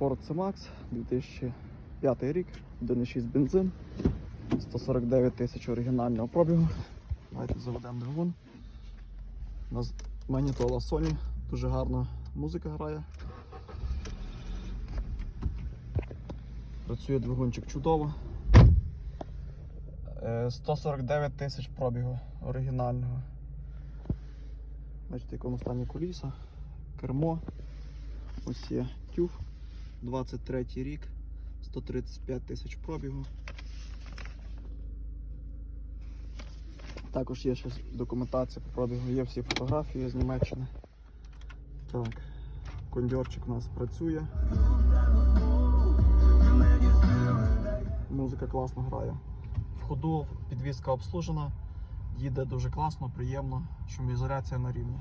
Ford C-Max 2005 рік, 1,6 бензин, 149 тисяч оригінального пробігу. Давайте заведемо двигун. У нас магнітола Sony, дуже гарна музика грає. Працює двигунчик чудово. Е, 149 тисяч пробігу оригінального. Бачите, якому стані коліса, кермо. Ось є тюф. 23 рік, 135 тисяч пробігу. Також є ще документація по пробігу, є всі фотографії з Німеччини. Так, кондьорчик у нас працює. Музика класно грає. В ходу підвізка обслужена, їде дуже класно, приємно, шумоізоляція на рівні.